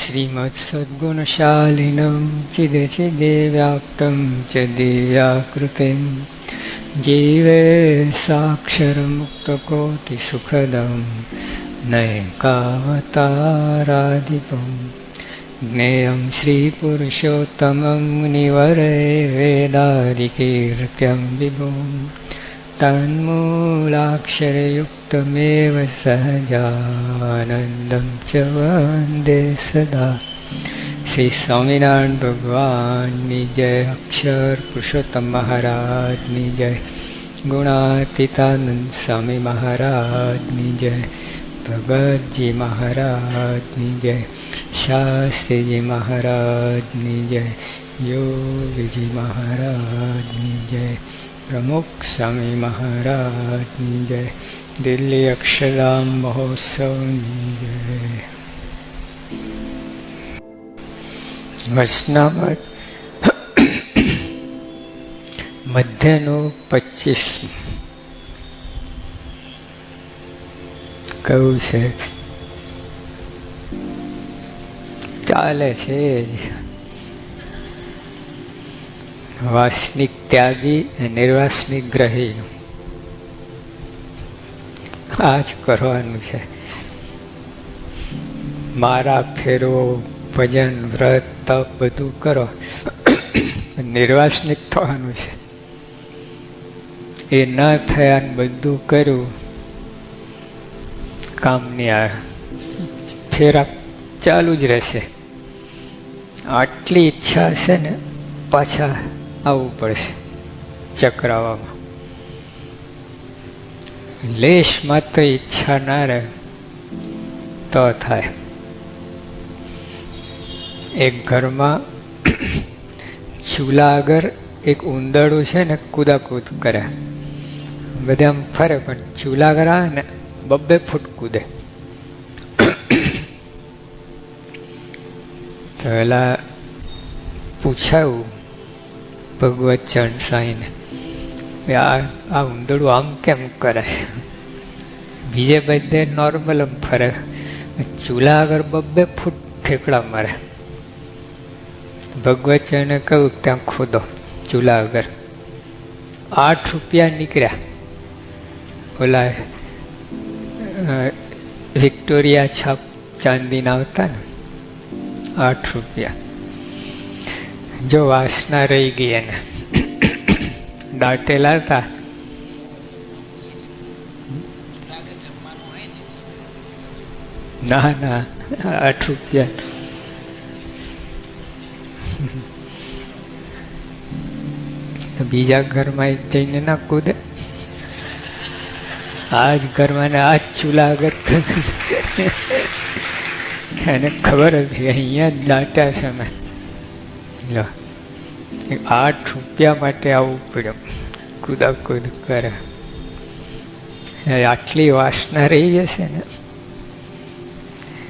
श्रीमत्सद्गुणशालिनं चिदचिदेव्याप्तं च दिव्याकृतिं जीवे साक्षरमुक्तकोटिसुखदं नैकावताराधिपम् ज्ञेयं श्रीपुरुषोत्तमं मुनिवरे वेदादिकीर्त्यं विभुम् तन्मूलाक्षरयुक्तमेव सहजानन्दं च वन्दे सदा। શ્રી સ્વામિનારાયણ ભગવાનની જય અક્ષર પુરુષોત્તમ મહારાજની જય ગુણાતીતાનંદ સ્વામી મહારાજની જય ભગતજી મહારાજની જય શાસ્ત્રીજી મહારાજની જય યોગીજી મહારાજની જય પ્રમુખ સ્વામી મહારાજની જય દિલ્હી અક્ષરધામ મહોત્સવની જય વચનામત મધ્યનું પચીસ કયું છે ચાલે છે વાસનિક ત્યાગી નિર્વાસનિક ગ્રહી આ જ કરવાનું છે. મારા ફેરવો ભજન, વ્રત, તપ બધું કરો. નિર્વાસનિક થવાનું છે. એ ન થયા બધું કર્યું. કામની આ ફેરા ચાલુ જ રહેશે. આટલી ઈચ્છા હશે ને પાછા આવવું પડશે ચક્રાવામાં. લેશ માત્ર ઈચ્છા ના રહે, તો થાય. એક ઘરમાં ચૂલા આગળ એક ઉંદરડું છે ને કૂદાકૂદ કરે. બધા આમ ફરે પણ ચૂલા આગળ આવે ને બબ્બે ફૂટ કૂદે. પેલા પૂછાયું ભગવત ચરણ સાઈને. આ આ ઉંદરડું આમ કેમ કરે? બીજે બધે નોર્મલ ફરે. ચૂલા આગળ બબ્બે ફૂટ ઠેકડા મારે. ભગવત ચરણે કહ્યું, ત્યાં ખોદો ચૂલા આગળ. આઠ રૂપિયા નીકળ્યા. ઓલા વિક્ટોરિયા છાપ ચાંદીના આવતા ને, આઠ રૂપિયા. જો વાસના રહી ગઈ એને. દાટેલા હતા. ના ના, આઠ રૂપિયા. બીજા ઘરમાં જઈને ના કૂદે આ જ ઘરમાં આ જ ચૂલા આગળ એને ખબર હતી અહીંયા જ દાટા અમે. લો આઠ રૂપિયા માટે આવવું પડ્યું. કુદાકુદ કરે. આટલી વાસના રહી જશે ને.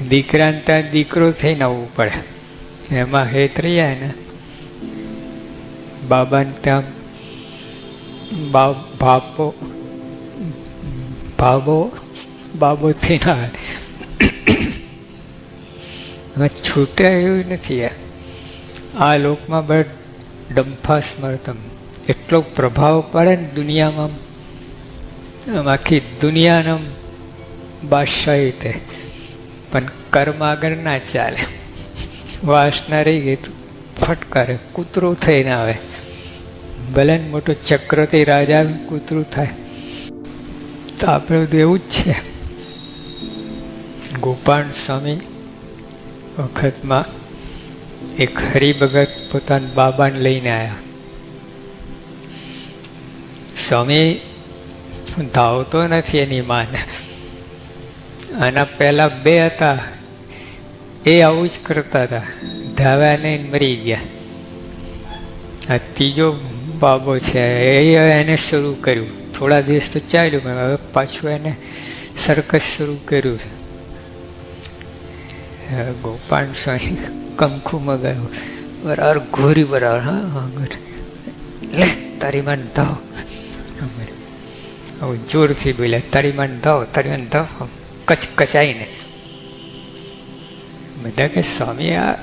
દીકરાને ત્યાં દીકરો થઈને આવવું પડે. એમાં હેત રહ્યા ને. બાબાને ત્યાં બાપો, બાબો બાબો થઈને આવે. છૂટે એવું નથી આ લોકમાં બળ ડંફા સ્મરતમ એટલો પ્રભાવ પડે ને દુનિયામાં. આખી દુનિયાનો બાદશાહી તે. પણ કર્મ આગળ ના ચાલે. વાસના રહી ગઈ ફટકારે કૂતરું થઈને આવે. ભલે મોટો ચક્રથી રાજા કૂતરું થાય. તો આપણે બધું એવું જ છે. ગોપાલ સ્વામી વખતમાં એક હરિભગત પોતાના બાબાને લઈને આવ્યા સ્વામી, ધાવતો નથી એની માને. આના પહેલા બે હતા. એ આવું જ કરતા હતા. ધાવ્યા નહીં મરી ગયા. આ ત્રીજો બાબો છે, એ એને શરૂ કર્યું. થોડા દિવસ તો ચાલ્યું હવે પાછું એને સર્કસ શરૂ કર્યું. ગોપાલ સ્વામી કંખુમાં ગયો. બરાબર ઘોરી બરાબર હા આગળ લે, તારી માન ધાવ. હવે જોરથી બોલ્યા, તારી માન ધાવ, તારી માન ધાવ. કચ કચાઈને. બધા કે, સ્વામી, આ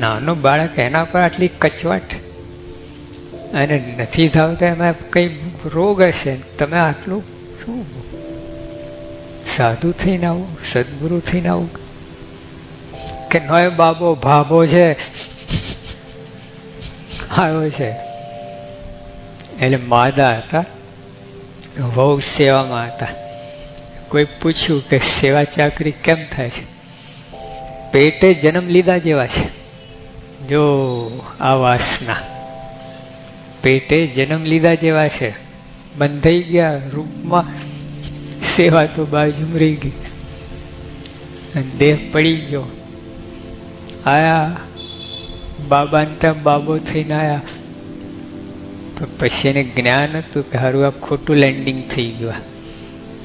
નાનો બાળક એના પર આટલી કચવાટ અને નથી ધાવતા, એમાં કઈ રોગ હશે? તમે આટલું શું? સાધુ થઈને આવું, સદગુરુ થઈને આવું. કે નોય બાબો ભાબો છે. આવ્યો છે. એટલે માદા હતા, વહુ સેવામાં હતા. કોઈ પૂછ્યું કે સેવા ચાકરી કેમ થાય છે? પેટે જન્મ લીધા જેવા છે. જો આ વાસના. પેટે જન્મ લીધા જેવા છે. બંધાઈ ગયા રૂપમાં સેવા તો બાજુ રહી ગઈ. દેહ પડી ગયો. આયા. બાબાને ત્યાં બાબો થઈને આયા. પછી એને જ્ઞાન હતું કે હારું, આ ખોટું લેન્ડિંગ થઈ ગયું.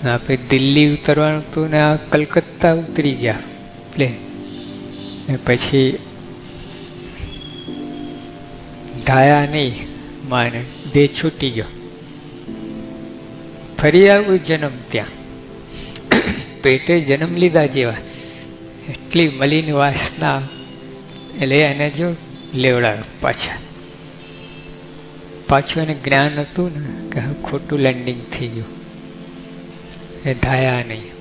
આપણે દિલ્હી ઉતરવાનું હતું ને આ કલકત્તા ઉતરી ગયા. પ્લેન ને પછી ઢાયા નહીં, માને દેહ છૂટી ગયો. ફરી આવ્યું જન્મ ત્યાં. પેટે જન્મ લીધા જેવા. એટલી મલિન વાસના એટલે એને જો લેવડાવ્યો પાછા. પાછું એને જ્ઞાન હતું ને કે ખોટું લેન્ડિંગ થઈ ગયું. એ ધાયા નહીં.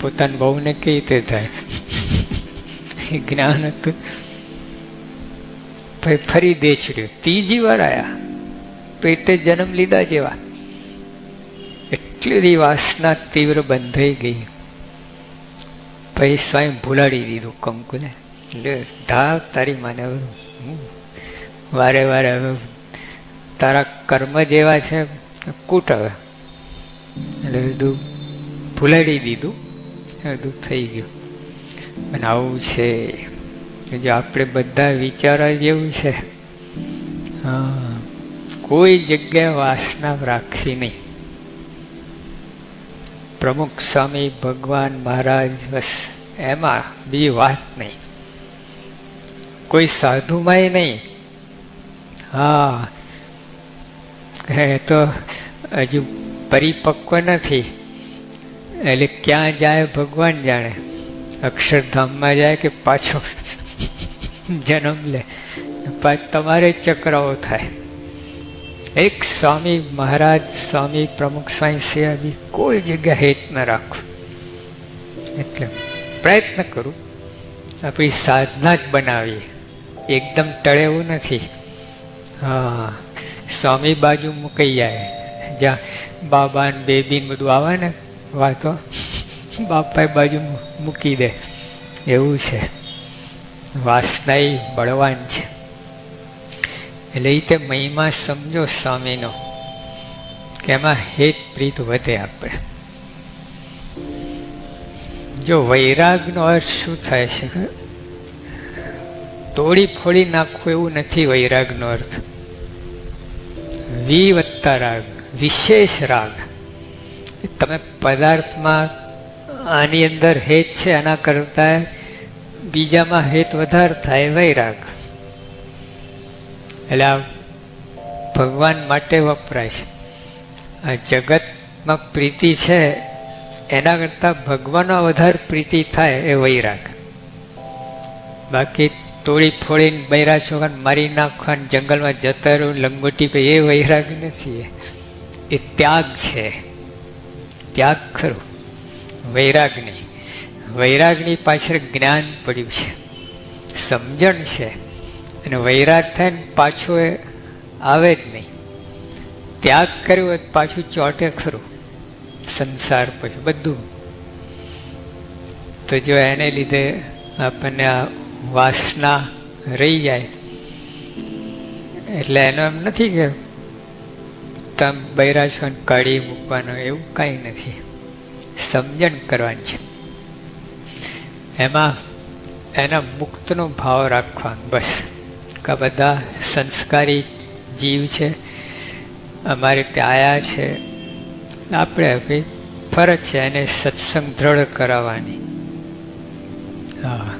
પોતાની બહુને કઈ રીતે થાય એ જ્ઞાન હતું. ભાઈ ફરી દેછડ્યું ત્રીજી વાર આયા. પેટે જન્મ લીધા જેવા. એટલી બધી વાસના તીવ્ર બંધાઈ ગઈ. પછી સ્વયં ભૂલાડી દીધું કંકુને. એટલે ઢાવ તારી માને વારે વારે હવે તારા કર્મ જેવા છે, કૂટ હવે. એટલે બધું ભૂલાડી દીધું. બધું થઈ ગયું. અને આવું છે. જો આપણે બધા વિચારવા જેવું છે. કોઈ જગ્યાએ વાસના રાખવી નહીં. પ્રમુખ સ્વામી ભગવાન મહારાજ બસ, એમાં બી વાત નહીં. કોઈ સાધુમાંય નહીં. હા. એ તો હજુ પરિપક્વ નથી. એટલે ક્યાં જાય ભગવાન જાણે? અક્ષરધામમાં જાય કે પાછો જન્મ લે? તમારે ચક્રાઓ થાય. એક સ્વામી, મહારાજ, સ્વામી, પ્રમુખ, સ્વામી સિવાય કોઈ જગ્યા હેત ન રાખું. એટલે પ્રયત્ન કરું. આપણી સાધના જ બનાવીએ. એકદમ ટળેવું નથી. હા, સ્વામી બાજુ મૂકી જાય. જ્યાં બાબા ને બેબી ને બધું આવે ને વાતો બાપા બાજુ મૂકી દે. એવું છે. વાસના બળવાન છે. એટલે એ તે મહિમા સમજો સ્વામીનો કે એમાં હેત પ્રીત વધે આપણે જો વૈરાગનો અર્થ શું થાય છે? તોડી ફોડી નાખવું એવું નથી વૈરાગનો અર્થ. વી વત્તા રાગ, વિશેષ રાગ. તમે પદાર્થમાં આની અંદર હેત છે, આના કરતા બીજામાં હેત વધારે થાય વૈરાગ. એટલે આ ભગવાન માટે વપરાય છે. આ જગતમાં પ્રીતિ છે, એના કરતા ભગવાનમાં વધારે પ્રીતિ થાય એ વૈરાગ. બાકી તોડી ફોડીને બૈરા છોકરાને મારી નાખવા જંગલમાં જતા રહ્યું લંગોટી પે, એ વૈરાગ નથી. એ ત્યાગ છે. ત્યાગ ખરું. વૈરાગ નહીં વૈરાગની પાછળ જ્ઞાન પડ્યું છે. સમજણ છે. અને વૈરાગ થાય ને પાછું એ આવે જ નહીં. ત્યાગ કર્યો હોય પાછું ચોટે ખરું. સંસાર પછી બધું. તો જો એને લીધે આપણને આ વાસના રહી જાય. એટલે એનો એમ નથી કે તમે બૈરાશો કાઢી મૂકવાનો, એવું કાંઈ નથી. સમજણ કરવાની છે. એમાં એના મુક્તનો ભાવ રાખવાનો, બસ. કે બધા સંસ્કારી જીવ છે. અમારે ત્યાં આયા છે. આપણે હવે ફરજ છે એને સત્સંગ દ્રઢ કરાવવાની. હા.